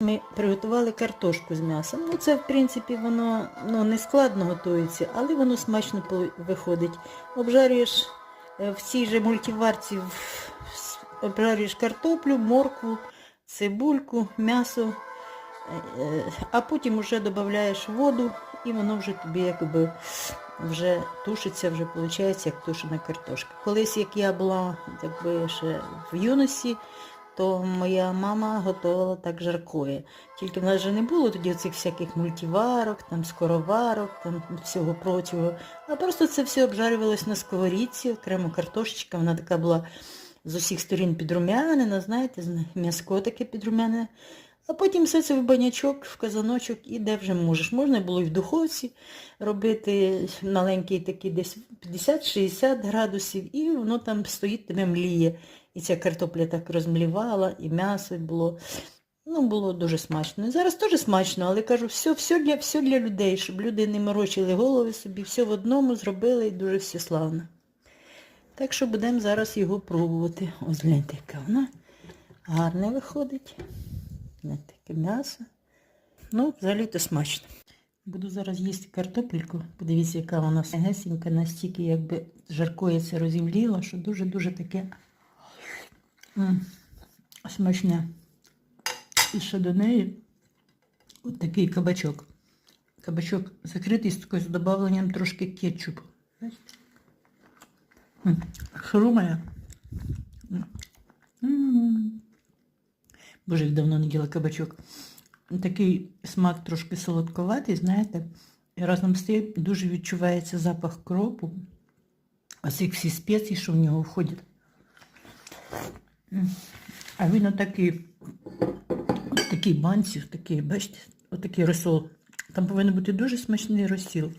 Ми приготували картошку з м'ясом. Ну, це, в принципі, воно ну, не складно готується, але воно смачно виходить. Обжарюєш е, в цій же мультиварці, обжарюєш картоплю, моркву, цибульку, м'ясо, е, а потім вже додаєш воду і воно вже тобі якби вже тушиться, вже виходить як тушена картошка. Колись, як я була якби ще в юності, то моя мама готувала так жаркое. Тільки в нас же не було тоді цих всяких мультиварок, там скороварок, там всього прочого. А просто це все обжарювалось на сковорідці, окремо картошечка, вона така була з усіх сторін підрумянена, знаєте, м'яско таке підрумянене. А потім все це в банячок, в казаночок і де вже можеш. Можна було і в духовці робити маленький такий десь 50-60 градусів, і воно там стоїть, тебе мліє. І ця картопля так розмлівала, і м'ясо було. Ну, було дуже смачно. Зараз теж смачно, але кажу, все, все, для, все для людей, щоб люди не морочили голови собі, все в одному зробили і дуже все славно. Так що будемо зараз його пробувати. Ось гляньте, яка вона гарне виходить. Гляньте, таке м'ясо. Ну, взагалі-то смачно. Буду зараз їсти картопельку. Подивіться, яка вона гесенька, настільки якби жаркое це розівліло, що дуже-дуже таке смачне. І ще до неї от такий кабачок. Кабачок закритий з такою з додавленням трошки кетчупу. Хрумає. Боже, як давно не їла кабачок. Такий смак трошки солодковатий, знаєте, і разом з тим дуже відчувається запах кропу, а цих всі спеції, що в нього входять. А він отакий, в такій банці, в такій, бачите, отакий розсол. Там повинен бути дуже смачний розсіл.